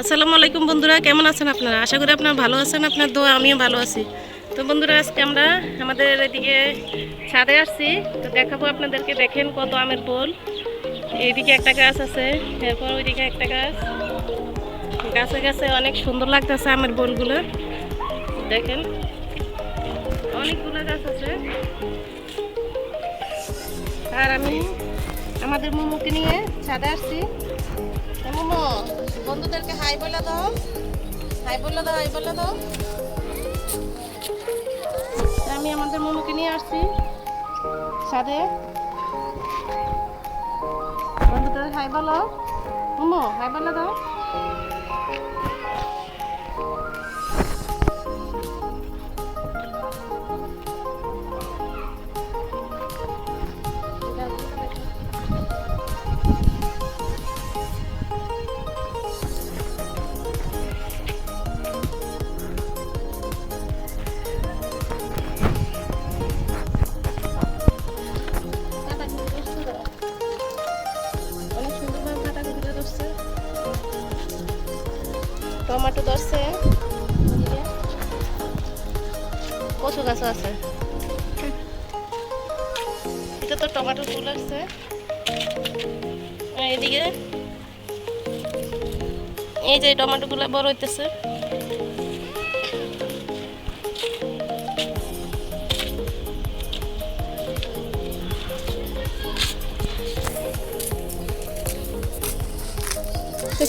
আসসালামু আলাইকুম বন্ধুরা, কেমন আছেন আপনারা? আশা করি আপনারা ভালো আছেন, আপনার দোয়া আমিও ভালো আছি। তো বন্ধুরা, আজকে আমরা আমাদের এদিকে ছাদে আসছি। তো দেখাবো আপনাদেরকে, দেখেন কত আমের বোল এইদিকে একটা গাছ আছে, এরপর ওইদিকে একটা গাছ। গাছে গাছে অনেক সুন্দর লাগতেছে আমের বোলগুলো দেখেন, অনেকগুলো গাছ আছে। আর আমি আমাদের মোমোকে নিয়ে ছাদে আসছি। মোমো, বন্ধুদেরকে হাই বলে দাও। হাই বলে দাও, হাই বলে দাও। আমি আমাদের মোমোকে নিয়ে আসছি। ছাদে বন্ধুদের হাই বলো। মোমো, হাই বলে দাও। কচু গাছ আছে। এটা তো টমেটো ফুল আসছে। এদিকে এই যে টমেটো গুলা বড় হইতেছে।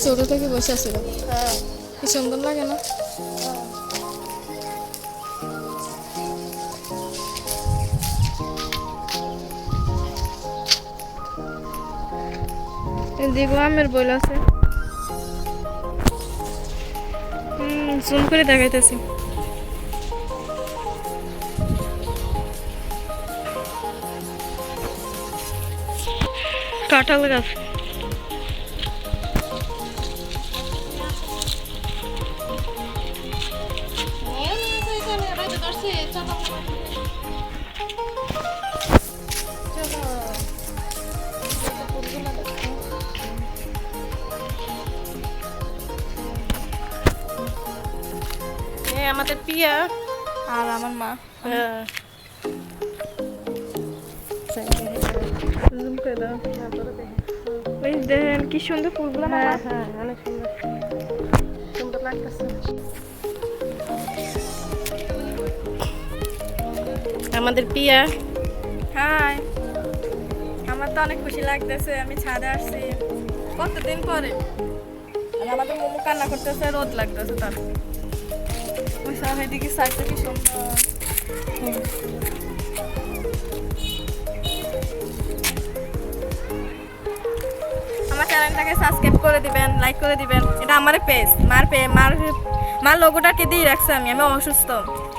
ছোট থেকে বসে আছিল হ্যাঁ। কি সুন্দর লাগে না? এদিকেও আমের বইল আছে জুম করে দেখাইতেছি কাঁঠাল গাছ আমাদের পিয়া। আর আমার মা। হ্যাঁ। দেখেন কি সুন্দর ফুলগুলো হ্যাঁ হ্যাঁ অনেক সুন্দর। সুন্দর লাগতেছে। আমাদের পিয়া। হাই। আমার তো অনেক খুশি লাগতেছে আমি ছাদে আসছি। কতদিন পরে? আর আমাদের মোমো কান্না করতেছে রোদ লাগতেছে তার। আমার চ্যানেলটাকে সাবস্ক্রাইব করে দিবেন লাইক করে দিবেন এটা পেজ মার পে মার মার লোগোটাকে দিয়ে রাখছি আমি অসুস্থ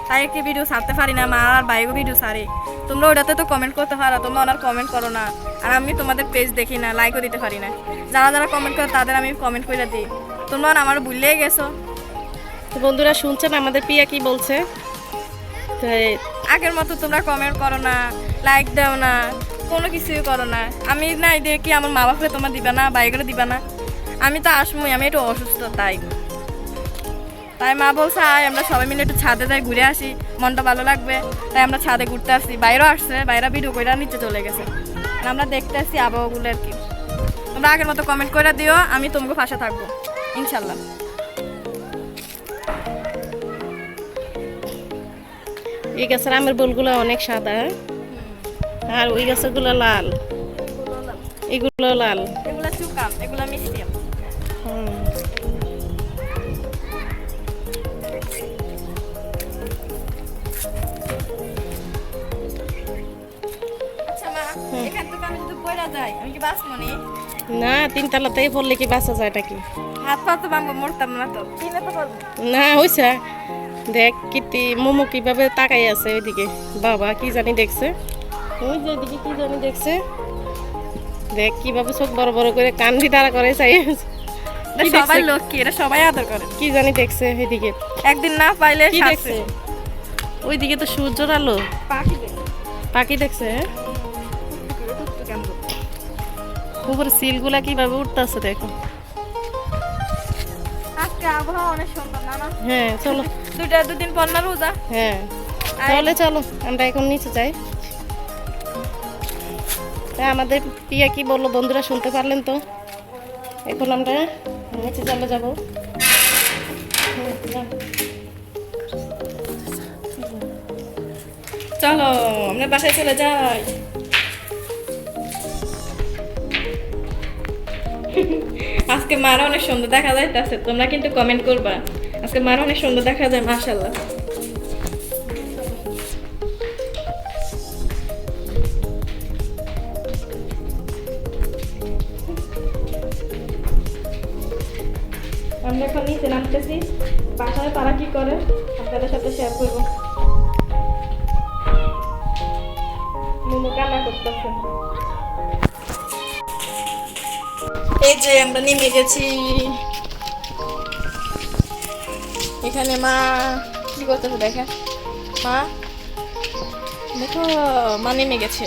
তাই একটি ভিডিও ছাড়তে পারি না মা আর বাইকও ভিডিও ছাড়ি তোমরা ওটাতে তো কমেন্ট করতে পারো তোমরা ওনার কমেন্ট করো না আর আমি তোমাদের পেজ দেখি না লাইকও দিতে পারি না যারা যারা কমেন্ট করে তাদের আমি কমেন্ট করে দিই তোমরা আমার ভুলেই গেছো তো বন্ধুরা শুনছেন আমাদের পিয়া কি বলছে? তো আগের মতো তোমরা কমেন্ট করো না লাইক দাও না, কোনো কিছুই করো না। আমি না দেখি আমার মা বাপরে তোমার দিবা না বাইকের দিবা না? আমি তো আসমই আমি একটু অসুস্থ, তাই। তাই মা বলছে, আয়, আমরা সবাই মিলে একটু ছাদে যাই, ঘুরে আসি, মনটা ভালো লাগবে। তাই আমরা ছাদে ঘুরতে আসছি। বাইরেও আসছে বাইরে ভিডিও করে নিচে চলে গেছে। আমরা দেখতে আসছি আবহাওয়াগুলো আর কি। তোমরা আগের মতো কমেন্ট করে দিও, আমি তোমাকে পাশে থাকব। ইনশাল্লাহ এই গাছের আমের বোলগুলো অনেক সাদা। আর ওই গাছেরগুলো লাল। এগুলো লাল। এগুলা চুকাম এগুলা মিষ্টি। হুম। আচ্ছা মা এখান থেকে আমি যদি পয়রা যাই আমি কি বাঁচবো নি? না তিনতলাতেই পড়লে কি বাঁচা যায় এটা কি হাত পা তো ভাঙবো মরতাম না তো। না হয়েছে দেখ কিতি মোমো কীভাবে তাকাই আছে ওইদিকে। বাবা কি জানি দেখছে। ওই যে এদিকে কি জানি দেখছে। দেখ কীভাবে চোখ বড় বড় করে কান দি তারা করে চাই। কি সবাই দেখছে? লক্ষ্মী এটা সবাই আদর করে। কি জানি দেখছে এদিকে একদিন না পাইলে কি দেখছে? ওইদিকে তো সূর্যর আলো। পাখি পাখি দেখছে হ্যাঁ? উপরে সিলগুলা কীভাবে উঠতেছে দেখো। আজকে আবহাওয়া অনেক সুন্দর না হ্যাঁ চলো। দুটা দুদিন পর না রোজা? হ্যাঁ তাহলে চলো আমরা এখন নিচে যাই। আমাদের পিয়া কি বলল বন্ধুরা শুনতে পারলেন তো? এখন আমরা নিচে চলে যাব। চলো আমরা বাসায় চলে যাই। আজকে মারা অনেক সুন্দর দেখা যাইতেছে, তোমরা কিন্তু কমেন্ট করবা। আজকে মারা অনেক সুন্দর দেখা যায় মাশাল্লাহ আমরা এখন নিচে নামতেছি, বাসায় তারা কি করে, আপনাদের সাথে শেয়ার করব। মোমো কান্না করতেছে। এই যে আমরা নেমে গেছি। এখানে মা কি করতেছে দেখে? মা? দেখো, মা নেমে গেছে।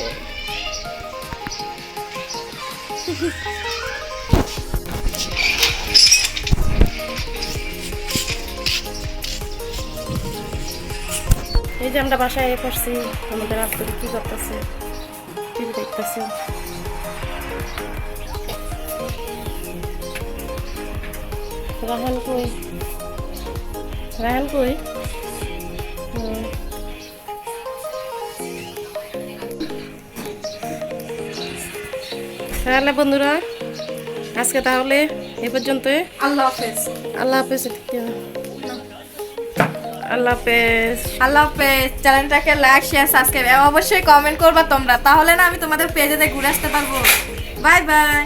এই যে আমরা বাসায় করছি আমাদের আব্দুল কি করতেছে? টিভি দেখতেছে। রাহান কই রাহান কই তাহলে বন্ধুরা আজকে তাহলে এ পর্যন্ত আল্লাহ হাফেজ। আল্লাহ হাফেজ আল্লাহ হাফেজ। আল্লাহ হাফেজ। চ্যানেলটাকে লাইক শেয়ার সাবস্ক্রাইব অবশ্যই কমেন্ট করবা তোমরা। তাহলে না আমি তোমাদের পেজেতে ঘুরে আসতে পারব। Bye bye.